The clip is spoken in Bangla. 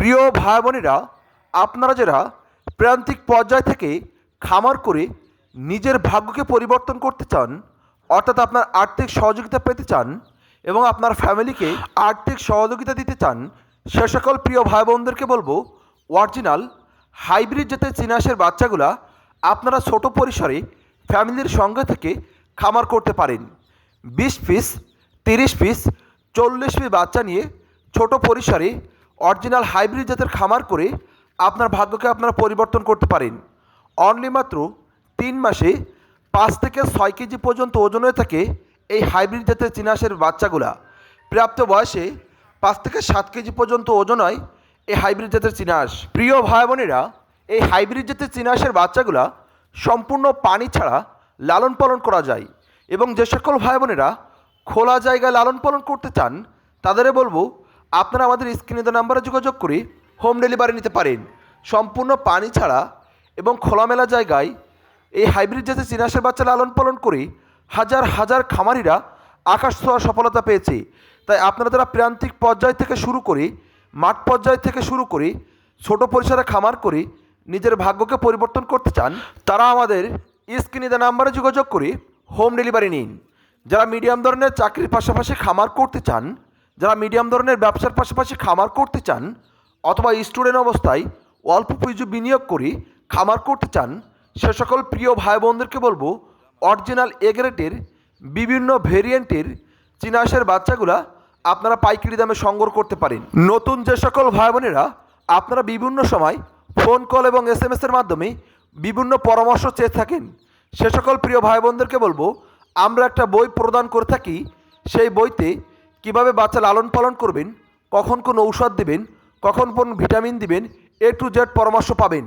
প্রিয় ভাই বোনেরা, আপনারা যারা প্রান্তিক পর্যায় থেকে খামার করে নিজের ভাগ্যকে পরিবর্তন করতে চান, অর্থাৎ আপনার আর্থিক সহযোগিতা পেতে চান এবং আপনার ফ্যামিলিকে আর্থিক সহযোগিতা দিতে চান, সে সকল প্রিয় ভাই বোনদেরকে বলব, অরিজিনাল, হাইব্রিড জাতের চিনাসের বাচ্চাগুলা আপনারা ছোট পরিসরে ফ্যামিলির সঙ্গে থেকে খামার করতে পারেন। বিশ পিস, তিরিশ পিস, চল্লিশ পিস বাচ্চা নিয়ে ছোট পরিসরে অরিজিনাল হাইব্রিড জাতের খামার করে আপনার ভাগ্যকে আপনারা পরিবর্তন করতে পারেন। অনলি মাত্র তিন মাসে পাঁচ থেকে ছয় কেজি পর্যন্ত ওজন হয়ে থাকে এই হাইব্রিড জাতের চিনাসের বাচ্চাগুলা। প্রাপ্ত বয়সে পাঁচ থেকে সাত কেজি পর্যন্ত ওজন হয় এই হাইব্রিড জাতের চিনাস প্রিয় ভাই বোনেরা, এই হাইব্রিড জাতের চিনাসের বাচ্চাগুলা সম্পূর্ণ পানি ছাড়া লালন পালন করা যায় এবং যে সকল ভাই বোনেরা খোলা জায়গায় লালন পালন করতে চান, তাদেরও বলব আপনারা আমাদের স্ক্রিনে দেওয়া নাম্বারে যোগাযোগ করে হোম ডেলিভারি নিতে পারেন। সম্পূর্ণ পানি ছাড়া এবং খোলামেলা জায়গায় এই হাইব্রিড জাতের চিনাসের বাচ্চা লালন পালন করে হাজার হাজার খামারিরা আকাশ ছোঁয়া সফলতা পেয়েছে। তাই আপনারা যারা প্রান্তিক পর্যায় থেকে শুরু করে মাঠ পর্যায় থেকে শুরু করে ছোট পরিসরে খামার করে নিজের ভাগ্যকে পরিবর্তন করতে চান, তারা আমাদের স্ক্রিনে দেওয়া নাম্বারে যোগাযোগ করে হোম ডেলিভারি নিন। যারা মিডিয়াম ধরনের চাকরির পাশাপাশি খামার করতে চান যারা মিডিয়াম ধরনের ব্যবসার পাশাপাশি খামার করতে চান অথবা স্টুডেন্ট অবস্থায় অল্প পুঁজি বিনিয়োগ করে খামার করতে চান, সে সকল প্রিয় ভাই বোনদেরকে বলব অরিজিনাল এগ্রেটের বিভিন্ন ভেরিয়েন্টের চিনাসের বাচ্চাগুলা আপনারা পাইকারি দামে সংগ্রহ করতে পারেন। নতুন যে সকল ভাই বোনেরা আপনারা বিভিন্ন সময় ফোন কল এবং এস এম এসের মাধ্যমে বিভিন্ন পরামর্শ চেয়ে থাকেন, সে সকল প্রিয় ভাই বোনদেরকে বলব, আমরা একটা বই প্রদান করে থাকি, সেই বইতে কীভাবে বাচ্চা লালন পালন করবেন, কখন কোন ঔষধ দেবেন, কখন কোন ভিটামিন দিবেন, এ টু জেড পরামর্শ পাবেন।